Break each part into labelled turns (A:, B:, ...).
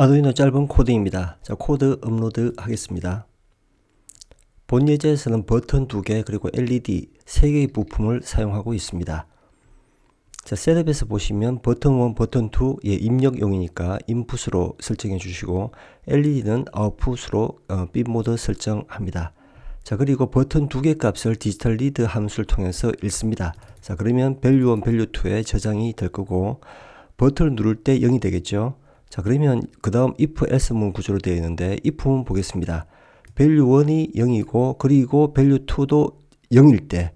A: 아두이노 짧은 코드입니다. 자, 코드 업로드 하겠습니다. 본 예제에서는 버튼 2개 그리고 LED 3개의 부품을 사용하고 있습니다. 자, 셋업에서 보시면 버튼 1, 버튼 2 예, 입력용이니까 인풋으로 설정해 주시고 LED는 아웃풋으로 어, 빔 모드 설정합니다. 자, 그리고 버튼 2개 값을 디지털 리드 함수를 통해서 읽습니다. 자, 그러면 value 1, value 2에 저장이 될 거고 버튼을 누를 때 0이 되겠죠. 자, 그러면 그 다음 if else 문 구조로 되어 있는데 if문 보겠습니다. value 1이 0이고 그리고 value 2도 0일 때,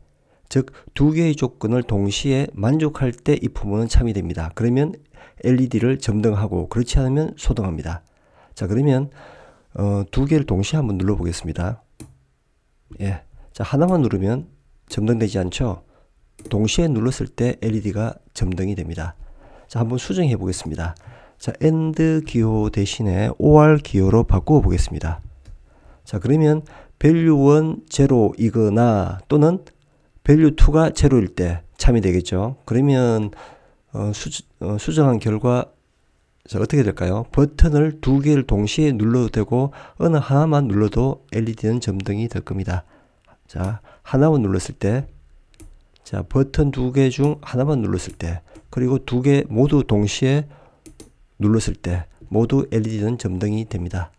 A: 즉 두 개의 조건을 동시에 만족할 때 if문은 참이 됩니다. 그러면 LED를 점등하고 그렇지 않으면 소등합니다. 자, 그러면 어, 두 개를 동시에 한번 눌러 보겠습니다. 예. 자, 하나만 누르면 점등되지 않죠? 동시에 눌렀을 때 LED가 점등이 됩니다. 자, 한번 수정해 보겠습니다. 자, AND 기호 대신에 OR 기호로 바꾸어 보겠습니다. 자, 그러면 value 1 제로이거나 또는 value 2가 제로일 때 참이 되겠죠. 그러면 어, 수, 어, 수정한 결과 자, 어떻게 될까요? 버튼을 두 개를 동시에 눌러도 되고 어느 하나만 눌러도 LED는 점등이 될 겁니다. 자, 하나만 눌렀을 때 자, 버튼 두 개 중 하나만 눌렀을 때 그리고 두 개 모두 동시에 눌렀을 때 모두 LED는 점등이 됩니다.